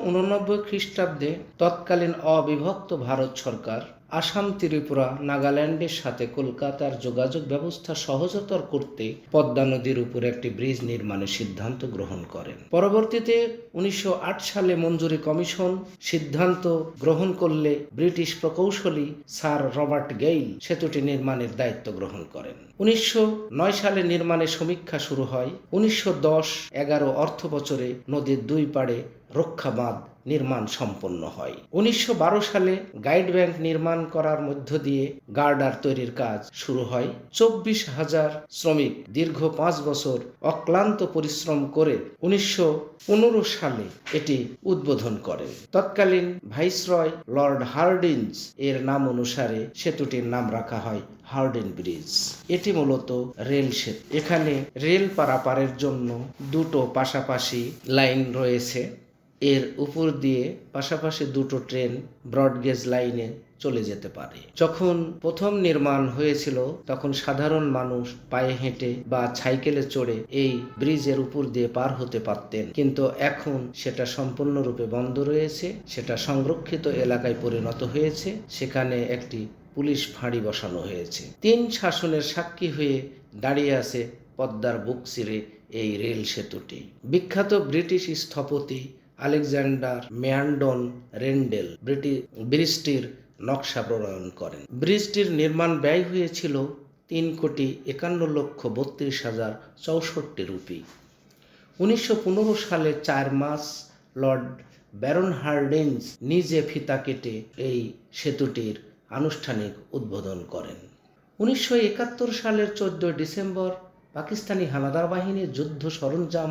উননব্বই খ্রিস্টাব্দে তৎকালীন অবিভক্ত ভারত সরকার আসাম, ত্রিপুরা, নাগাল্যান্ডের সাথে কলকাতার যোগাযোগ ব্যবস্থা সহজতর করতে পদ্মা নদীর উপর একটি ব্রিজ নির্মাণের সিদ্ধান্ত গ্রহণ করেন। পরবর্তীতে উনিশশো আট সালে মঞ্জুরি কমিশন সিদ্ধান্ত গ্রহণ করলে ব্রিটিশ প্রকৌশলী স্যার রবার্ট গেইল সেতুটি নির্মাণের দায়িত্ব গ্রহণ করেন। উনিশশো নয় সালে নির্মাণের সমীক্ষা শুরু হয়। উনিশশো দশ এগারো অর্থ বছরে নদীর দুই পাড়ে রক্ষা বাঁধ নির্মাণ সম্পন্ন হয়। উনিশশো বারো সালে গাইড ব্যাংক নির্মাণ করার মধ্য দিয়ে গার্ডার তৈরির কাজ শুরু হয়। চব্বিশ হাজার শ্রমিক দীর্ঘ পাঁচ বছর অক্লান্ত পরিশ্রম করে উনিশশো পনেরো সালে এটি উদ্বোধন করেন। তৎকালীন ভাইসরয় লর্ড হার্ডিন্স এর নাম অনুসারে সেতুটির নাম রাখা হয় হার্ডেন ব্রিজ। এটি মূলত রেল সেতু। এখানে রেল পারাপারের জন্য দুটো পাশাপাশি লাইন রয়েছে। এর উপর দিয়ে পাশাপাশি দুটো ট্রেন ব্রডগেজ লাইনে চলে যেতে পারে। যখন প্রথম নির্মাণ হয়েছিল, তখন সাধারণ মানুষ পায়ে হেঁটে বা সাইকেলে চড়ে এই ব্রিজের উপর দিয়ে পার হতে পারতেন। কিন্তু এখন সেটা সম্পূর্ণরূপে বন্ধ রয়েছে, সেটা সংরক্ষিত এলাকায় পরিণত হয়েছে, সেখানে একটি পুলিশ ফাঁড়ি বসানো হয়েছে। তিন শাসনের সাক্ষী হয়ে দাঁড়িয়ে আছে পদ্মার বুক চিরে এই রেল সেতুটি। বিখ্যাত ব্রিটিশ স্থপতি আলেকজান্ডার মেয়ান্ডন রেন্ডেল ব্রিটিশ ব্রিজটির নকশা প্রণয়ন করেন। ব্রিজটির নির্মাণ ব্যয় হয়েছিল তিন কোটি একান্ন লক্ষ বত্রিশ হাজার চৌষট্টি রুপি। উনিশশো পনেরো সালে চার মাস লর্ড ব্যারন হার্ডিন্স নিজে ফিতা কেটে এই সেতুটির আনুষ্ঠানিক উদ্বোধন করেন। উনিশশো একাত্তর সালের চোদ্দই ডিসেম্বর পাকিস্তানি হানাদার বাহিনীর যুদ্ধ সরঞ্জাম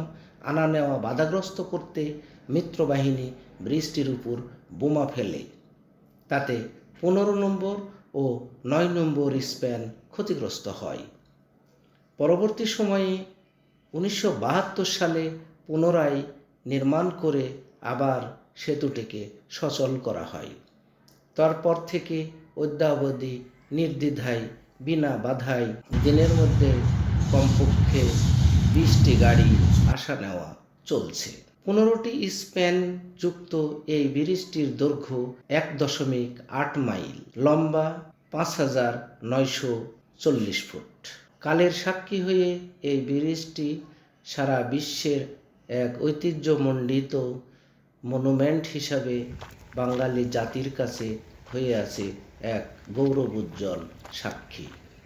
আনা নেওয়া বাধাগ্রস্ত করতে মিত্রবাহিনী ব্রিজটির উপর বোমা ফেলে। তাতে পনেরো নম্বর ও নয় নম্বর স্প্যান ক্ষতিগ্রস্ত হয়। পরবর্তী সময়ে উনিশশো বাহাত্তর সালে পুনরায় নির্মাণ করে আবার সেতুটিকে সচল করা হয়। তারপর থেকে অদ্যাবধি নির্দ্বিধায়, বিনা বাধায় দিনের মধ্যে কমপক্ষে বিশটি গাড়ি আসা নেওয়া চলছে। পনেরোটি স্প্যান যুক্ত এই ব্রিজটির দৈর্ঘ্য এক দশমিক আট মাইল, লম্বা পাঁচ হাজার নয়শো চল্লিশ ফুট। কালের সাক্ষী হয়ে এই ব্রিজটি সারা বিশ্বের এক ঐতিহ্যমণ্ডিত মনুমেন্ট হিসাবে বাঙালি জাতির কাছে হয়ে আছে এক গৌরবোজ্জ্বল সাক্ষী।